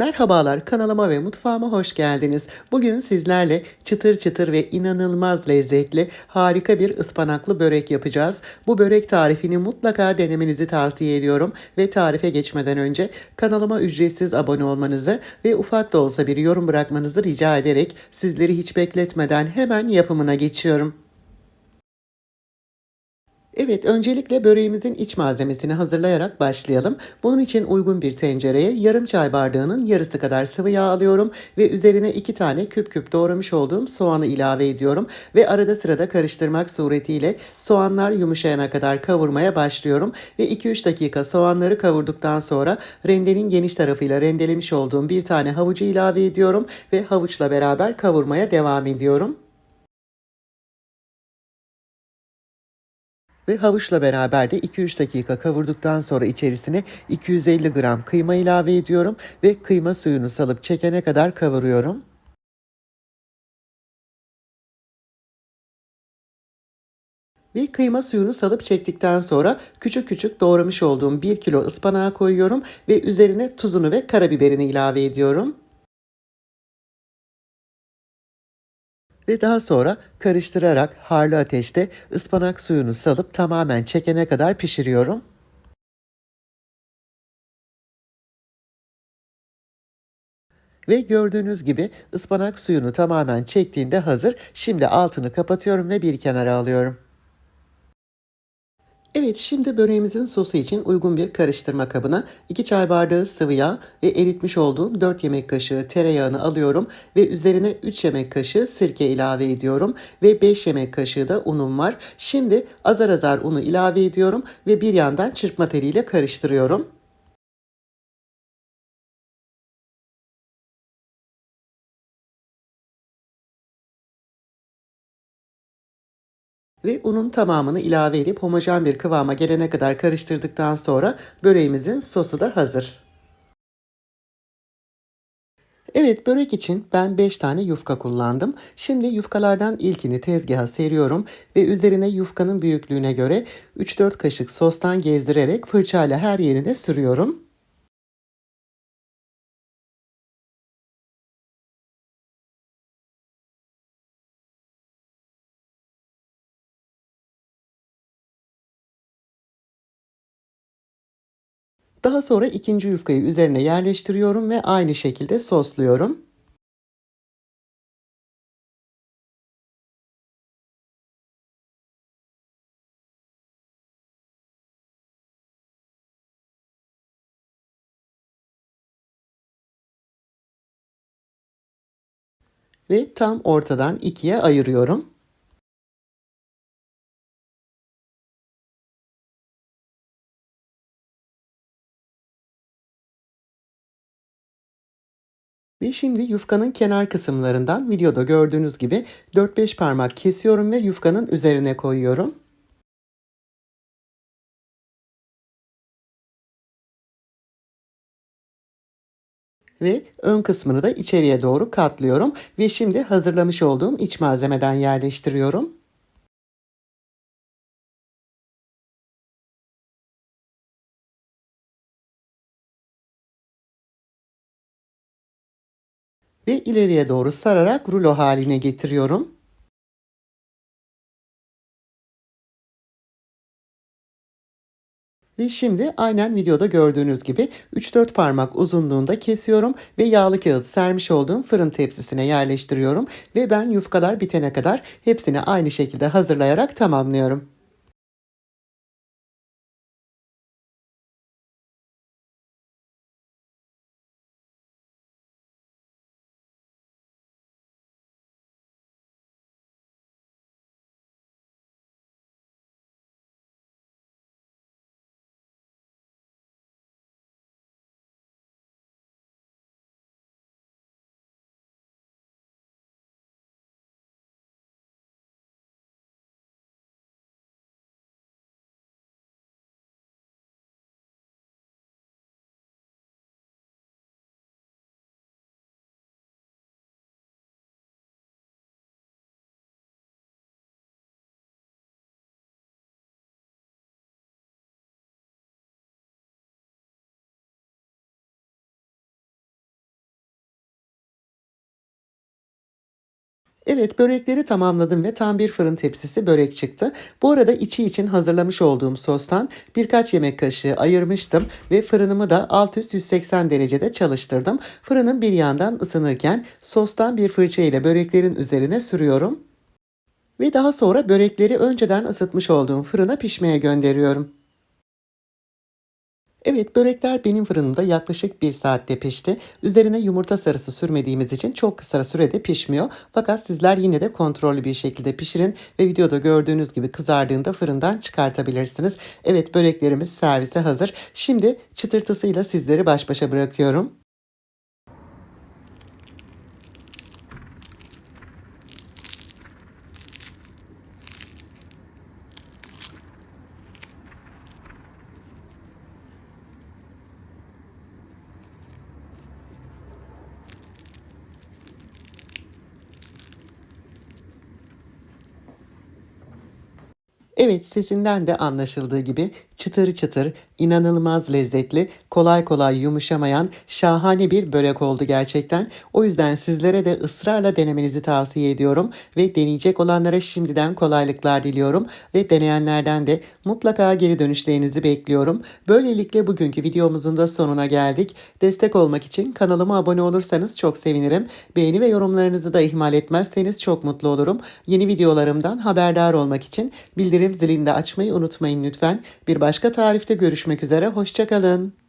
Merhabalar kanalıma ve mutfağıma hoş geldiniz. Bugün sizlerle çıtır çıtır ve inanılmaz lezzetli harika bir ıspanaklı börek yapacağız. Bu börek tarifini mutlaka denemenizi tavsiye ediyorum ve tarife geçmeden önce kanalıma ücretsiz abone olmanızı ve ufak da olsa bir yorum bırakmanızı rica ederek sizleri hiç bekletmeden hemen yapımına geçiyorum. Evet, öncelikle böreğimizin iç malzemesini hazırlayarak başlayalım. Bunun için uygun bir tencereye yarım çay bardağının yarısı kadar sıvı yağ alıyorum ve üzerine iki tane küp küp doğramış olduğum soğanı ilave ediyorum ve arada sırada karıştırmak suretiyle soğanlar yumuşayana kadar kavurmaya başlıyorum ve 2-3 dakika soğanları kavurduktan sonra rendenin geniş tarafıyla rendelemiş olduğum bir tane havucu ilave ediyorum ve havuçla beraber kavurmaya devam ediyorum. Ve havuçla beraber de 2-3 dakika kavurduktan sonra içerisine 250 gram kıyma ilave ediyorum ve kıyma suyunu salıp çekene kadar kavuruyorum. Ve kıyma suyunu salıp çektikten sonra küçük küçük doğramış olduğum 1 kilo ıspanağı koyuyorum ve üzerine tuzunu ve karabiberini ilave ediyorum. Ve daha sonra karıştırarak harlı ateşte ıspanak suyunu salıp tamamen çekene kadar pişiriyorum. Ve gördüğünüz gibi ıspanak suyunu tamamen çektiğinde hazır. Şimdi altını kapatıyorum ve bir kenara alıyorum. Evet şimdi böreğimizin sosu için uygun bir karıştırma kabına 2 çay bardağı sıvı yağ ve eritmiş olduğum 4 yemek kaşığı tereyağını alıyorum ve üzerine 3 yemek kaşığı sirke ilave ediyorum ve 5 yemek kaşığı da unum var. Şimdi azar azar unu ilave ediyorum ve bir yandan çırpma teliyle karıştırıyorum. Ve unun tamamını ilave edip homojen bir kıvama gelene kadar karıştırdıktan sonra böreğimizin sosu da hazır. Evet börek için ben 5 tane yufka kullandım. Şimdi yufkalardan ilkini tezgaha seriyorum ve üzerine yufkanın büyüklüğüne göre 3-4 kaşık sostan gezdirerek fırçayla her yerine sürüyorum. Daha sonra ikinci yufkayı üzerine yerleştiriyorum ve aynı şekilde sosluyorum. Ve tam ortadan ikiye ayırıyorum. Ve şimdi yufkanın kenar kısımlarından videoda gördüğünüz gibi 4-5 parmak kesiyorum ve yufkanın üzerine koyuyorum. Ve ön kısmını da içeriye doğru katlıyorum ve şimdi hazırlamış olduğum iç malzemeden yerleştiriyorum. Ve ileriye doğru sararak rulo haline getiriyorum. Ve şimdi aynen videoda gördüğünüz gibi 3-4 parmak uzunluğunda kesiyorum ve yağlı kağıt sermiş olduğum fırın tepsisine yerleştiriyorum ve ben yufkalar bitene kadar hepsini aynı şekilde hazırlayarak tamamlıyorum. Evet börekleri tamamladım ve tam bir fırın tepsisi börek çıktı. Bu arada içi için hazırlamış olduğum sostan birkaç yemek kaşığı ayırmıştım ve fırınımı da alt üst 180 derecede çalıştırdım. Fırının bir yandan ısınırken sostan bir fırça ile böreklerin üzerine sürüyorum. Ve daha sonra börekleri önceden ısıtmış olduğum fırına pişmeye gönderiyorum. Evet börekler benim fırınımda yaklaşık bir saatte pişti. Üzerine yumurta sarısı sürmediğimiz için çok kısa sürede pişmiyor. Fakat sizler yine de kontrollü bir şekilde pişirin ve videoda gördüğünüz gibi kızardığında fırından çıkartabilirsiniz. Evet böreklerimiz servise hazır. Şimdi çıtırtısıyla sizleri baş başa bırakıyorum. Evet sesinden de anlaşıldığı gibi çıtır çıtır, inanılmaz lezzetli, kolay kolay yumuşamayan şahane bir börek oldu gerçekten. O yüzden sizlere de ısrarla denemenizi tavsiye ediyorum ve deneyecek olanlara şimdiden kolaylıklar diliyorum ve deneyenlerden de mutlaka geri dönüşlerinizi bekliyorum. Böylelikle bugünkü videomuzun da sonuna geldik. Destek olmak için kanalıma abone olursanız çok sevinirim. Beğeni ve yorumlarınızı da ihmal etmezseniz çok mutlu olurum. Yeni videolarımdan haberdar olmak için bildirim zilini de açmayı unutmayın lütfen. Bir başka tarifte görüşmek üzere, hoşçakalın.